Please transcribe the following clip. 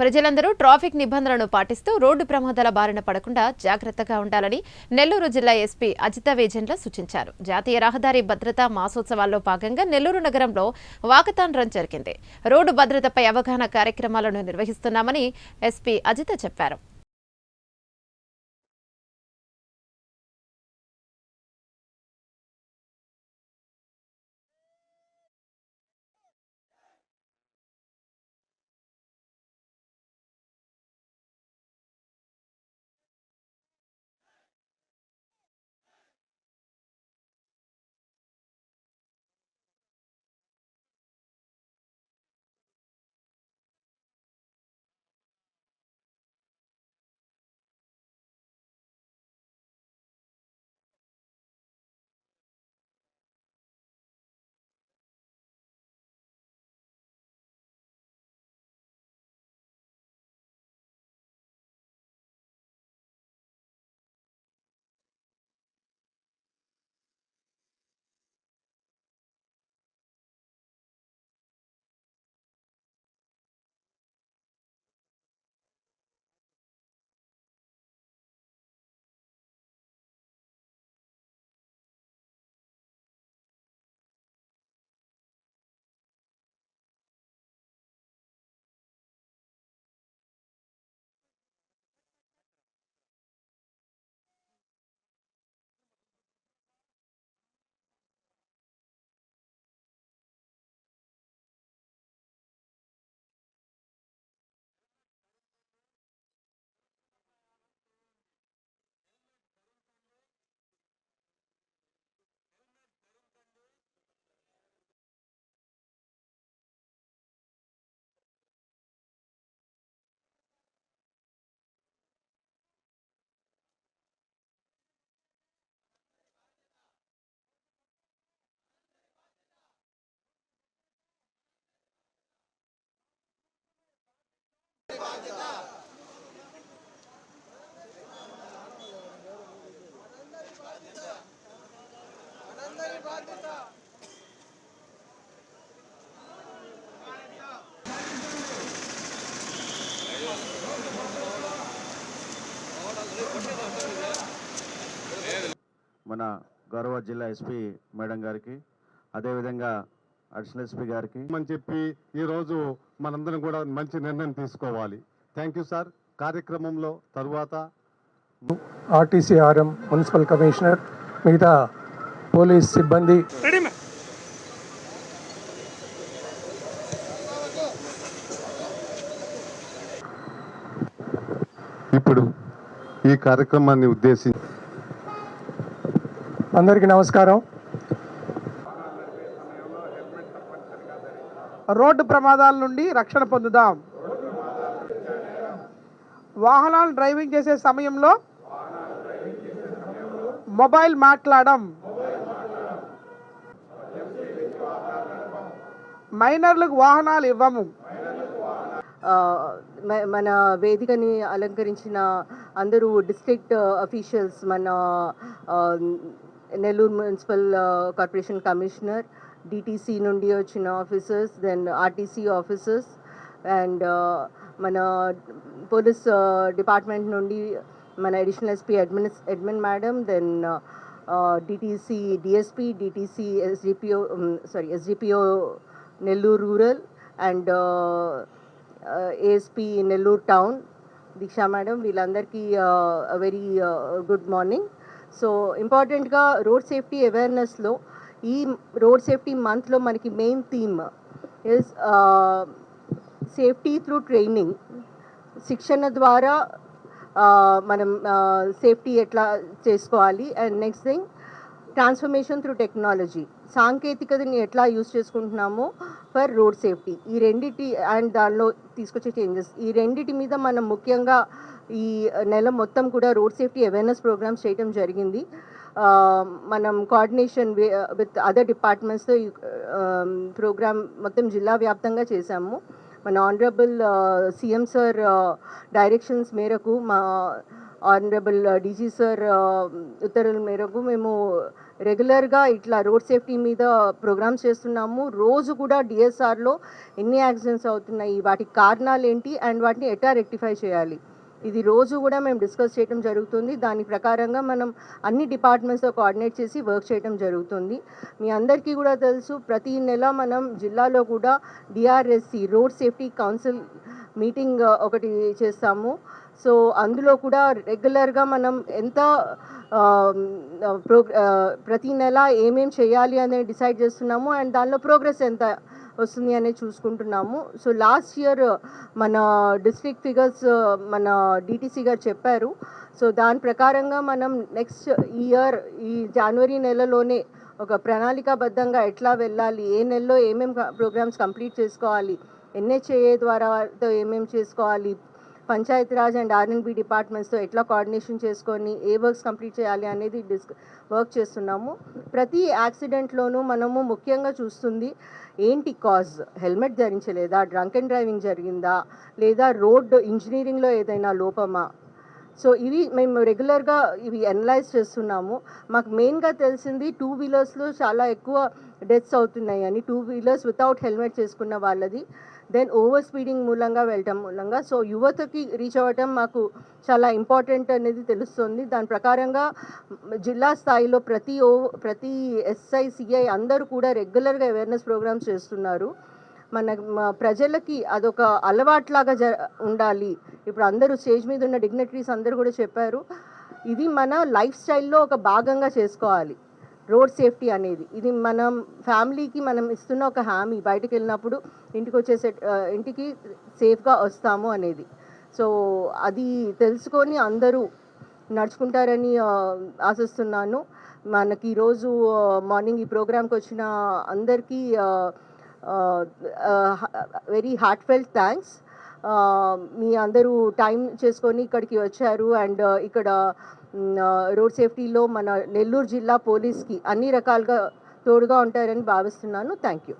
ప్రజలందరూ ట్రాఫిక్ నిబంధనలను పాటిస్తూ రోడ్డు ప్రమాదాల బారిన పడకుండా జాగ్రత్తగా ఉండాలని నెల్లూరు జిల్లా ఎస్పీ అజిత వేజెండ్ల సూచించారు. జాతీయ రహదారి భద్రతా మాసోత్సవాల్లో భాగంగా నెల్లూరు నగరంలో వాకథాన్ రన్ జరిగింది. రోడ్డు భద్రతపై అవగాహన కార్యక్రమాలను నిర్వహిస్తున్నామని ఎస్పీ అజిత చెప్పారు. మన గౌరవ జిల్లా ఎస్పీ మేడం గారికి అదేవిధంగా అడిషనల్ ఎస్పీ గారికి. అని చెప్పి ఈరోజు మనందరం కూడా మంచి నిర్ణయం తీసుకోవాలి. Thank you sir. కార్యక్రమంలో తరువాత ఆర్టీసీ ఆర్ఎం మున్సిపల్ కమిషనర్ మిగతా పోలీస్ సిబ్బంది. ఇప్పుడు ఈ కార్యక్రమాన్ని ఉద్దేశించి అందరికీ నమస్కారం. రోడ్డు ప్రమాదాల నుండి రక్షణ పొందుదాం. వాహనాలు డ్రైవింగ్ చేసే సమయంలో మొబైల్ మాట్లాడడం. మైనర్లకు వాహనాలు ఇవ్వము. మన వేదికని అలంకరించిన అందరూ డిస్ట్రిక్ట్ అఫీషియల్స్ మన Nellore municipal corporation commissioner DTC నుండి వచ్చిన officers then RTC officers and మన పోలీస్ డిపార్ట్మెంట్ నుండి మన additional SP admin admin madam then DTC DSP DTC SDPO sorry SDPO Nellore rural and ASP Nellore town Deeksha madam వీళ్ళందరికీ very good morning so ఇంపార్టెంట్గా road safety అవేర్నెస్లో ఈ road safety మంత్లో మనకి main theme is safety through training శిక్షణ ద్వారా uh, మనం uh, safety ఎట్లా చేసుకోవాలి? And next thing transformation through technology సాంకేతికతని ఎట్లా యూజ్ చేసుకుంటున్నామో ఫర్ రోడ్ సేఫ్టీ ఈ రెండిటి అండ్ దానిలో తీసుకొచ్చే చేంజెస్ ఈ రెండిటి మీద మనం ముఖ్యంగా ఈ నెల మొత్తం కూడా రోడ్ సేఫ్టీ అవేర్నెస్ ప్రోగ్రామ్స్ చేయడం జరిగింది. మనం కోఆర్డినేషన్ విత్ అదర్ డిపార్ట్మెంట్స్తో ఈ ప్రోగ్రామ్ మొత్తం జిల్లా వ్యాప్తంగా చేశాము. మన ఆనరబుల్ సీఎం సార్ డైరెక్షన్స్ మేరకు మా ఆనరబుల్ డీజీ సార్ ఉత్తర్వుల మేరకు మేము రెగ్యులర్గా ఇట్లా రోడ్ సేఫ్టీ మీద ప్రోగ్రామ్స్ చేస్తున్నాము. రోజు కూడా డిఎస్ఆర్లో ఎన్ని యాక్సిడెంట్స్ అవుతున్నాయి వాటికి కారణాలు ఏంటి అండ్ వాటిని ఎట్లా రెక్టిఫై చేయాలి? ఇది రోజు కూడా మేము డిస్కస్ చేయడం జరుగుతుంది. దాని ప్రకారంగా మనం అన్ని డిపార్ట్మెంట్స్తో కోఆర్డినేట్ చేసి వర్క్ చేయడం జరుగుతుంది. మీ అందరికీ కూడా తెలుసు ప్రతి నెల మనం జిల్లాలో కూడా DRSC road safety council meeting ఒకటి చేస్తాము. సో అందులో కూడా రెగ్యులర్గా మనం ఎంత ప్రో ప్రతి నెల ఏమేం చేయాలి అనేది డిసైడ్ చేస్తున్నాము అండ్ దానిలో ప్రోగ్రెస్ ఎంత వస్తుంది అనేది చూసుకుంటున్నాము. సో లాస్ట్ ఇయర్ మన డిస్ట్రిక్ట్ ఫిగర్స్ మన డిటీసీ గారు చెప్పారు. సో దాని ప్రకారంగా మనం నెక్స్ట్ ఇయర్ ఈ జనవరి నెలలోనే ఒక ప్రణాళికాబద్ధంగా ఎట్లా వెళ్ళాలి ఏ నెలలో ఏమేమి ప్రోగ్రామ్స్ కంప్లీట్ చేసుకోవాలి ఎన్హెచ్ఏ ద్వారా ఏమేం చేసుకోవాలి పంచాయతీరాజ్ అండ్ ఆర్ఎన్బి డిపార్ట్మెంట్స్తో ఎట్లా కోఆర్డినేషన్ చేసుకొని ఏ వర్క్స్ కంప్లీట్ చేయాలి అనేది డిస్క్ వర్క్ చేస్తున్నాము. ప్రతి యాక్సిడెంట్లోనూ మనము ముఖ్యంగా చూస్తుంది ఏంటి కాజ్ హెల్మెట్ ధరించలేదా? డ్రంక్ అండ్ డ్రైవింగ్ జరిగిందా? లేదా రోడ్ ఇంజనీరింగ్లో ఏదైనా లోపమా? సో ఇవి మేము రెగ్యులర్గా ఇవి అనలైజ్ చేస్తున్నాము. మాకు మెయిన్గా తెలిసింది టూ వీలర్స్లో చాలా ఎక్కువ డెత్స్ అవుతున్నాయి అని టూ వీలర్స్ వితౌట్ హెల్మెట్ చేసుకున్న వాళ్ళది. దెన్ ఓవర్ స్పీడింగ్ మూలంగా వెళ్ళటం మూలంగా. సో యువతకి రీచ్ అవ్వటం మాకు చాలా ఇంపార్టెంట్ అనేది తెలుస్తుంది. దాని ప్రకారంగా జిల్లా స్థాయిలో ప్రతి ఓ ప్రతి ఎస్ఐ సిఐ అందరూ కూడా రెగ్యులర్గా అవేర్నెస్ ప్రోగ్రామ్స్ చేస్తున్నారు. మన ప్రజలకి అదొక అలవాట్లాగా జ ఉండాలి. ఇప్పుడు అందరూ స్టేజ్ మీద ఉన్న డిగ్నటరీస్ అందరూ కూడా చెప్పారు. ఇది మన లైఫ్ స్టైల్లో ఒక భాగంగా చేసుకోవాలి. రోడ్ సేఫ్టీ అనేది. ఇది మనం ఫ్యామిలీకి మనం ఇస్తున్న ఒక హామీ. బయటకు వెళ్ళినప్పుడు ఇంటికి వచ్చేసే ఇంటికి సేఫ్గా వస్తాము అనేది. సో అది తెలుసుకొని అందరూ నడుచుకుంటారని ఆశిస్తున్నాను. మనకి ఈరోజు మార్నింగ్ ఈ ప్రోగ్రామ్కి వచ్చిన అందరికీ వెరీ హార్ట్ ఫెల్ట్ థ్యాంక్స్ మీ అందరూ టైం చేసుకొని ఇక్కడికి వచ్చారు. అండ్ ఇక్కడ రోడ్ సేఫ్టీలో మన నెల్లూరు జిల్లా పోలీస్కి అన్ని రకాలుగా తోడుగా ఉంటారని భావిస్తున్నాను. Thank you